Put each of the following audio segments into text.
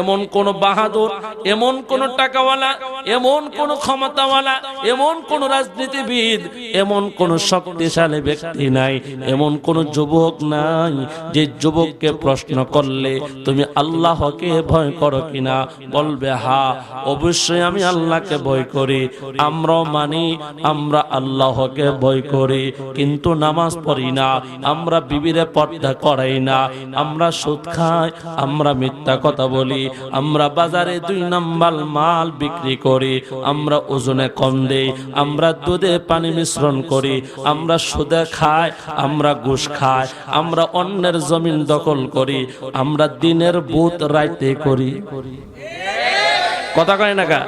এমন কোন বাহাদুর, এমন কোন টাকাওয়ালা, এমন কোন ক্ষমতাওয়ালা, এমন কোন রাজনীতিবিদ, এমন কোন শক্তিশালী ব্যক্তি নাই, এমন কোন যুবক নাই যে যুবককে প্রশ্ন করলে তুমি আল্লাহকে ভয় করো কিনা বলবে, হা, অবশ্যই আমি আল্লাহকে ভয় করি, আমরাও মানি, আমরা আল্লাহকে ভয় করি, কিন্তু নামাজ পড়ি না, আমরা বিবিরে পর্দা করাই না, আমরা সুদ খাই, আমরা মিথ্যা কথা বলি, আমরা বাজারে দুই নাম্বার মাল বিক্রি করি, আমরা ওজনে কম দেই, আমরা দুধে পানি মিশ্রণ করি, আমরা সুদে খাই, আমরা ঘুষ খাই, আমরা অন্যের জমিন দখল করি, আমরা দিনের বুথ রাইতে করি। কথা কয় না কা?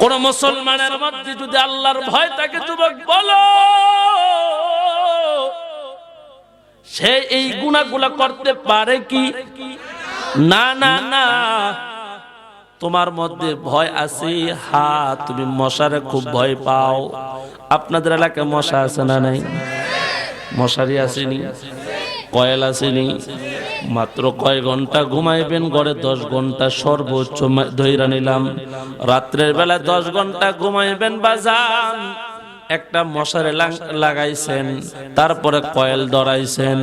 কোন মুসলমানের মধ্যে যদি আল্লাহর ভয় থাকে, যুবক, বলো। সে এই গুণাগুলা করতে পারে কি? না না না। তোমার মধ্যে ভয় আছে? হা, তুমি মশারে খুব ভয় পাও। আপনাদের এলাকায় মশা আছে না নাই? মশারি আসেনি? কয়েল আসেনি? মাত্র কয় ঘণ্টা ঘুমাইবেন, গড়ে দশ ঘণ্টা সর্বোচ্চ ধইরা নিলাম। রাত্রের বেলা দশ ঘণ্টা ঘুমাইবেন, বাজান। একটা মশারে লাগাইছেন, তারপরে কয়েল ধরাইছেন।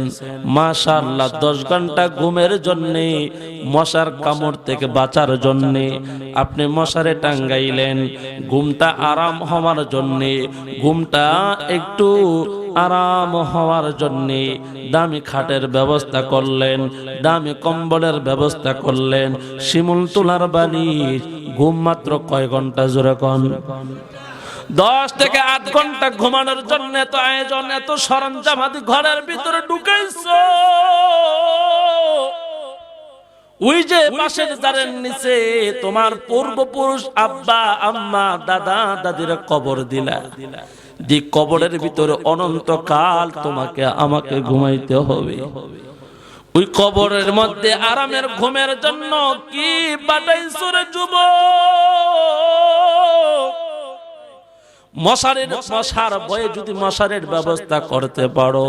মাশাআল্লাহ, দশ ঘণ্টা ঘুমের জন্য, মশার কামড় থেকে বাঁচার জন্য আপনি মশারে টাঙ্গাইলেন। ঘুমটা আরাম হওয়ার জন্য, ঘুমটা একটু আরাম হওয়ার জন্য দামি খাটের ব্যবস্থা করলেন, দামি কম্বলের ব্যবস্থা করলেন। শিমুল তোলার বালি ঘুম মাত্র কয় ঘণ্টা? জোরে কন। দশ থেকে আট ঘণ্টা ঘুমানোর জন্য এত আয়োজন, এত সরঞ্জাম আদি ঘরের ভিতরে ঢুকাইছ। ওই যে পাশের জারের নিচে তোমার পূর্বপুরুষ আব্বা, আম্মা, দাদা, দাদির কবর দিলা। যে কবরের ভিতরে অনন্তকাল তোমাকে, আমাকে ঘুমাইতে হবে। ওই কবরের মধ্যে আরামের ঘুমের জন্য কি পাঠাইছো রে যুবক? মশারের মশার বয়ে যদি মশারের ব্যবস্থা করতে পারো,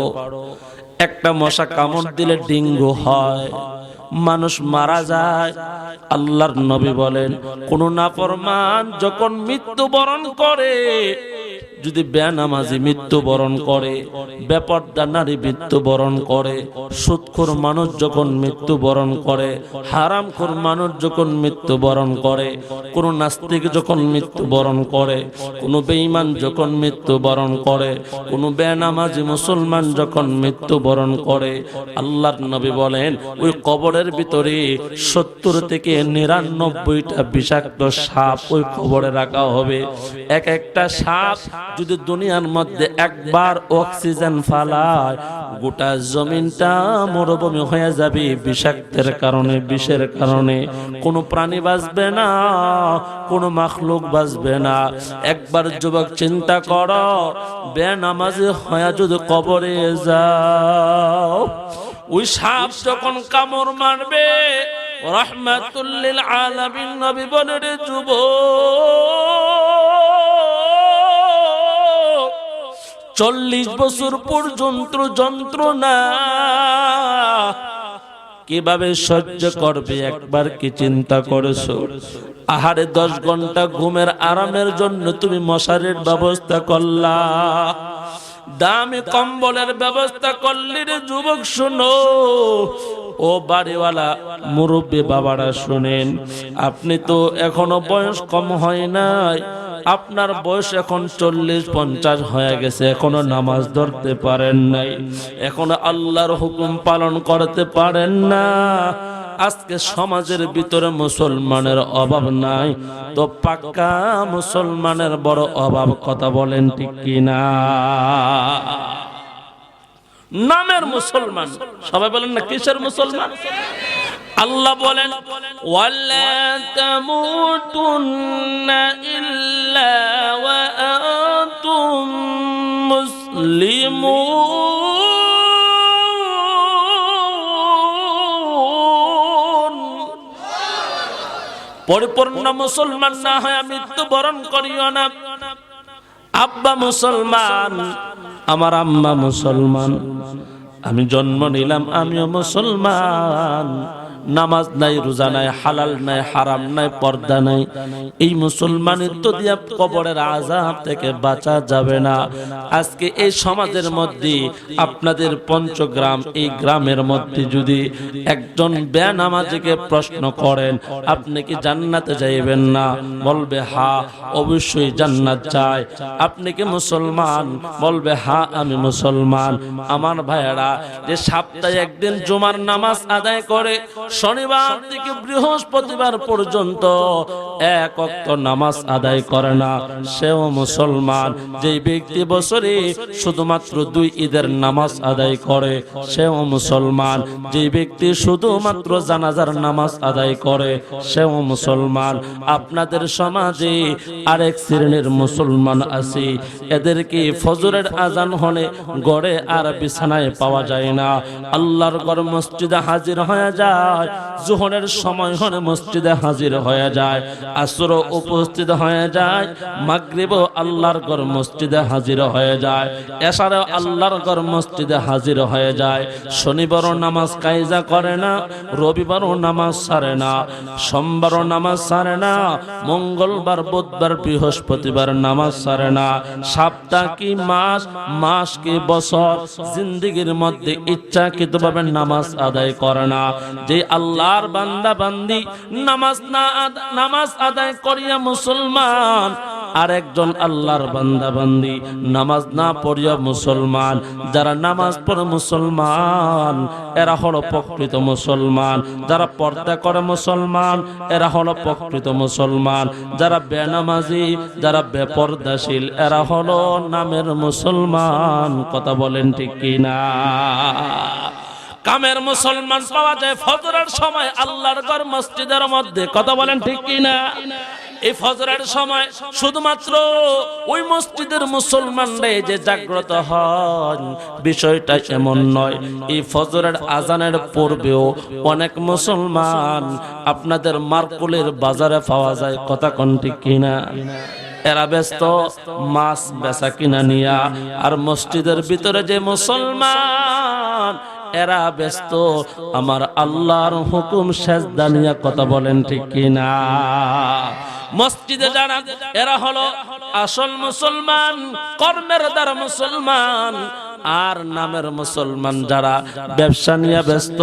একটা মশা কামড় দিলে ডেঙ্গু হয়, মানুষ মারা যায়। আল্লাহর নবী বলেন, কোন নাফরমান যখন মৃত্যুবরণ করে যদি বেনামাজি মৃত্যুবরণ করে, বেপর্দা নারী মৃত্যুবরণ করে, সুৎখোর মানুষ যখন মৃত্যুবরণ করে, হারামখোর মানুষ যখন মৃত্যুবরণ করে, কোন নাস্তিক যখন মৃত্যুবরণ করে, কোন বেঈমান যখন মৃত্যুবরণ করে, কোন বেনামাজি মুসলমান যখন মৃত্যুবরণ করে, আল্লাহর নবী বলেন, ওই কবরের ভিতরে সত্তর থেকে নিরানব্বইটা বিষাক্ত সাপ ওই কবরে রাখা হবে। এক একটা সাপ যদি দুনিয়ার মধ্যে একবার অক্সিজেন ফালায়, গোটা জমিনটা মরুভূমি হয়ে যাবে বিষাক্তের কারণে, বিষের কারণে। কোনো প্রাণী বাঁচবে না, কোনো মাখলুক বাঁচবে না। একবার যুবক, চিন্তা করো, বেনামাজি হয়ে যদি কবরে যাও, ওই সাপ যখন কামড় মারবে, রহমাতুল্লিল আলামিন নবী বনের যুবক চল্লিশ বছর পর্যন্ত যন্ত্রণা। কীভাবে সহ্য করবে একবার কি চিন্তা করেছ? আহারে দশ ঘণ্টা ঘুমের আরামের জন্য তুমি মশারির ব্যবস্থা করলা। দামি কম্বলের ব্যবস্থা করলি রে যুবক, শুনো। ও বাড়িওয়ালা, মুরব্বী বাবারা, শুনেন, আপনি তো এখনও বয়স কম হয় নাই। আপনার বয়স এখন চল্লিশ, পঞ্চাশ হয়ে গেছে, এখনও নামাজ ধরতে পারেন নাই। এখনও আল্লাহর হুকুম পালন করতে পারেন না। আজকে সমাজের ভিতরে মুসলমানের অভাব নাই। তো পাক্কা মুসলমানের বড় অভাব, কথা বলেন ঠিক কিনা? নামের মুসলমান, সবাই বলেন না কিসের মুসলমান? আল্লাহ বলেন ওয়ালা তামুতুন্না ইল্লা আনতুম মুসলিমুন পরিপূর্ণ মুসলমান না হয় মৃত্যুবরণ করিও না। আব্বা মুসলমান, আমার আম্মা মুসলমান। আমি জন্ম নিলাম, আমিও মুসলমান। নামাজ নাই, রোজা নাই, হালাল নাই, হারাম নাই, পর্দা নাই। এই মুসলমানের তো দিয়া কবরের আজাব থেকে বাঁচা যাবে না। আজকে এই সমাজের মধ্যে, আপনাদের পঞ্চগ্রাম, এই গ্রামের মধ্যে যদি একজন বেনামাজিকে প্রশ্ন করেন, আপনি কি জান্নাতে যাইবেন না? বলবে, হা, অবশ্যই জান্নাত চাই। আপনি কি মুসলমান? বলবে, হা, আমি মুসলমান। আমার ভাইয়েরা, যে সপ্তাহে একদিন জুমার নামাজ আদায় করে শনিবার থেকে বৃহস্পতিবার পর্যন্ত এক অক্ত নামাজ আদায় করে না। সেও মুসলমান। যেই ব্যক্তি বছরে শুধুমাত্র দুই ঈদের নামাজ আদায় করে, সেও মুসলমান। যেই ব্যক্তি শুধুমাত্র জানাজার নামাজ আদায় করে, সেও মুসলমান। আপনাদের সমাজে আরেক শ্রেণির মুসলমান আছে। এদেরকে ফজরের আজান হলে গড়ে আর বিছানায় পাওয়া যায় না। আল্লাহর গড় মসজিদে হাজির হয়ে যায়। জোহরের সময় হলে মসজিদে হাজির হয়ে যায়, আসর উপস্থিত হয়ে যায়, মাগরিব আল্লাহর ঘর মসজিদে হাজির হয়ে যায় এসারে আল্লাহর ঘর মসজিদে হাজির হয়ে যায়, শনিবারও নামাজ কায়জা করে না, রবিবারও নামাজ সারে না, সোমবারও নামাজ সারে না, মঙ্গলবার, বুধবার, বৃহস্পতিবার নামাজ সারে না, সপ্তাহ কি মাস মাস কি বছর, জিন্দিগির মধ্যে ইচ্ছাকৃতভাবে নামাজ আদায় করে না, যে আল্লাহর বান্দা বান্দি, নামাজ না নামাজ আদায় করিয়া মুসলমান। আর একজন আল্লাহর বান্দা বান্দি, নামাজ না পড়িয়া মুসলমান। যারা নামাজ পড়ে মুসলমান, এরা হলো প্রকৃত মুসলমান। যারা পর্দা করে মুসলমান, এরা হলো প্রকৃত মুসলমান। যারা বেনামাজি, যারা বেপর্দাশীল, এরা হলো নামের মুসলমান। কথা বলেন ঠিক কিনা? কামের মুসলমান পাওয়া যায় ফজরের সময় আল্লাহর ঘর মসজিদের মধ্যে। কথা বলেন ঠিক কিনা? এই ফজরের সময় শুধুমাত্র ওই মসজিদের মুসলমানরা যে জাগ্রত হন, বিষয়টা এমন নয়। এই ফজরের আজানের পূর্বেও অনেক মুসলমান আপনাদের মার্কুলের বাজারে পাওয়া যায়। কথা কোন ঠিক কিনা? এরা ব্যস্ত, মাছ বেচা কিনা নিয়া, আর মসজিদের ভিতরে যে মুসলমান এরা ব্যস্ত। আমার আল্লাহর হুকুম শেষ দানিয়া কথা বলেন ঠিক কিনা? মসজিদে যারা, এরা হলো আসল মুসলমান, কর্মের দ্বারা মুসলমান, আর নামের মুসলমান যারা ব্যবসা নিয়ে ব্যস্ত,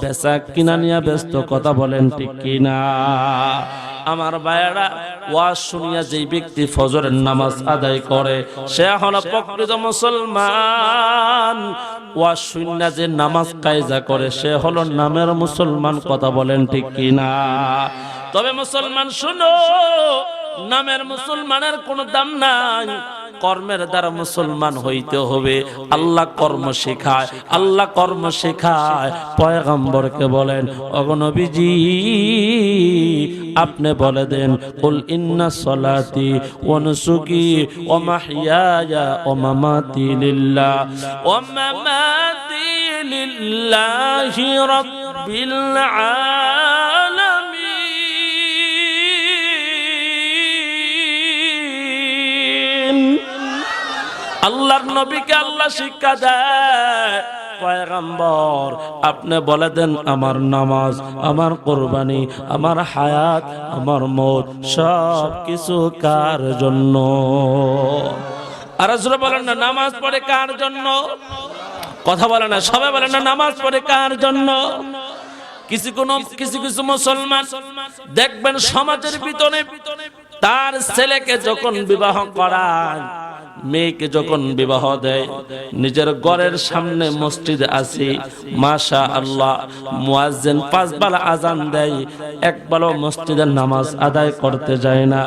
বেচা কিনা নিয়ে ব্যস্ত, কথা বলেন ঠিক কিনা? আমার ভাইয়েরা, ওয়াজ শুনিয়া যেই ব্যক্তি ফজরের নামাজ আদায় করে, সে হলো প্রকৃত মুসলমান। ওয়াজ শুনিয়া যে নামাজ কায়জা করে, সে হলো নামের মুসলমান, কথা বলেন ঠিক কিনা? তবে মুসলমান, শুনো, নামের মুসলমানের কোনো দাম নাই। কর্মের দ্বারা মুসলমান হইতে হবে। আল্লাহ কর্ম শেখায়, আল্লাহ কর্ম শেখায়। পয়গম্বরকে বলেন অগনবীজি আপনি বলে দেন, কুল ইন্না সলাতি ওয়া নুসুকি ওয়া মাহইয়ায়া ওয়া মামাতি লিল্লাহ। ওয়া মামাতি লিল্লাহি রাব্বিল আলামিন আল্লাহর নবীকে আল্লাহ শিক্ষা দেয়। পয়গম্বর, আপনি বলে দেন, আমার নামাজ, আমার কোরবানি, আমার হায়াত, আমার মত সব কিছু কার জন্য? আর বলেন না, নামাজ পড়ে কার জন্য? কথা বলে না, সবাই বলে না, নামাজ পড়ে কার জন্য? কিছু কোন, কিছু কিছু মুসলমান দেখবেন সমাজের ভিতরে তার ছেলেকে যখন বিবাহ করায় মেয়েকে যখন বিবাহ দেয়, নিজের ঘরের সামনে মসজিদে আসি মাশা আল্লাহ মুয়াজ্জিন পাঁচবার আজান দেয় একবারও মসজিদের নামাজ আদায় করতে যায় না।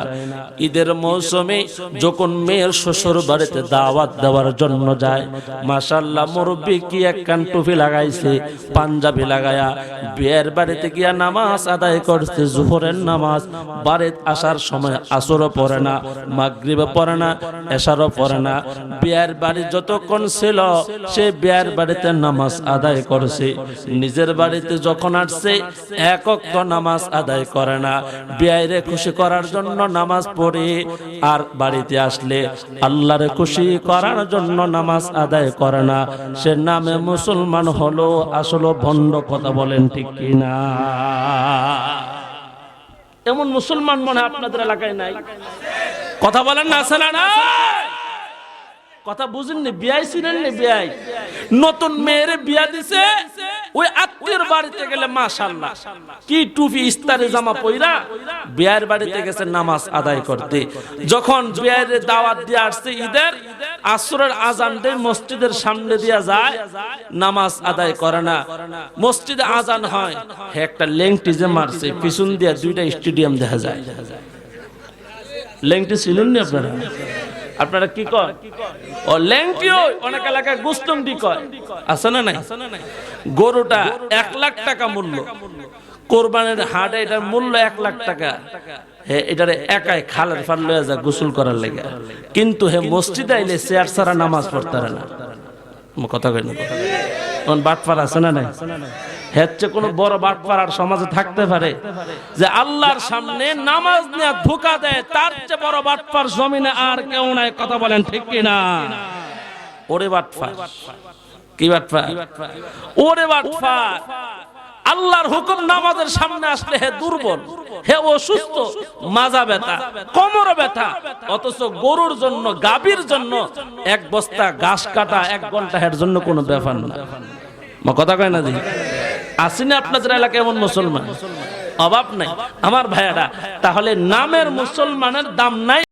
ঈদের মৌসুমে যখন মেয়ের শ্বশুর বাড়িতে দাওয়াত দেওয়ার জন্য যায় মাশাল্লাহ মুরব্বী কি এক কান টুপি লাগাইছে, পাঞ্জাবি লাগায়া, বিয়ের বাড়িতে গিয়া নামাজ আদায় করছে, জোহরের নামাজ, বাড়িতে আসার সময় আসরও পড়ে না মাগরিবে পড়ে না, এশারও পড়ে পড়ে না। বিয়ের বাড়ি যতক্ষণ ছিল, সে বিয়ের বাড়িতে নামাজ আদায় করেছে। নিজের বাড়িতে যখন আসছে একক তো নামাজ আদায় করে না। বিয়েরে খুশি করার জন্য নামাজ পড়ে আর বাড়িতে আসলে। আল্লাহরে খুশি করার জন্য নামাজ আদায় করে না। সে নামে মুসলমান হলো, আসলে ভণ্ড কথা বলেন ঠিক কিনা? এমন মুসলমান মনে আপনাদের এলাকায় নাই। কথা বলেন না, আছে না কথা বুঝেননি বিয়াই ছিলেন বিয়াই? নতুন মেয়ের বিয়া দিছে, ওই আত্মীয়র বাড়িতে গেলে মাশাল্লাহ কি টুপি ইস্তারে জামা পইরা বিয়ের বাড়িতে গেছে নামাজ আদায় করতে। যখন বিয়ের দাওয়াত দিয়ে আসছে ঈদের, আসরের আজান দেয় মসজিদের সামনে দিয়া যায়, নামাজ আদায় করে না। মসজিদে আজান হয় একটা লেংটি যে মারছে, পিছন দিয়া দুইটা স্টেডিয়াম দেখা যায়। লেংটি ছিলেন নি আপনারা? আপনারা কি কয় ও, লেংটি ওই অনেক এলাকায় গুস্তমটি কয়। আছে না নাই? গরুটা এক লাখ টাকা মূল্য। কোরবানের হাটে এটার মূল্য এক লাখ টাকা। এটারে একাই খালের ফাল লয়ে যা গোসল করার লেগে। কিন্তু হে, মসজিদে আইলে চেয়ার ছাড়া নামাজ পড়তে না। কথা কই না কোন বাটপার আছে না নাই? হচ্ছে কোন বড় বাটপার আর সমাজে থাকতে পারে যে আল্লাহর সামনে নামাজ নিয়ে ধোকা দেয়, তার চেয়ে বড় বাটপার জমিনে আর কেউ নাই, কথা বলেন ঠিক কিনা? ওরে বাটপার কি বাটপার ওরে বাটপার আল্লাহর হুকুম নামাজের সামনে আসলে হে দুর্বল, হে অসুস্থ, মাজা ব্যথা, কোমর ব্যথা, অথচ গরুর জন্য, গাভীর জন্য এক বস্তা ঘাস কাটা এক ঘণ্টা এর জন্য কোনো ব্যাপার না। কথা কয় না দিদি আসেনি আপনাদের এলাকায় এমন মুসলমান? অভাব নাই। আমার ভাইয়ারা তাহলে নামের মুসলমানের দাম নাই।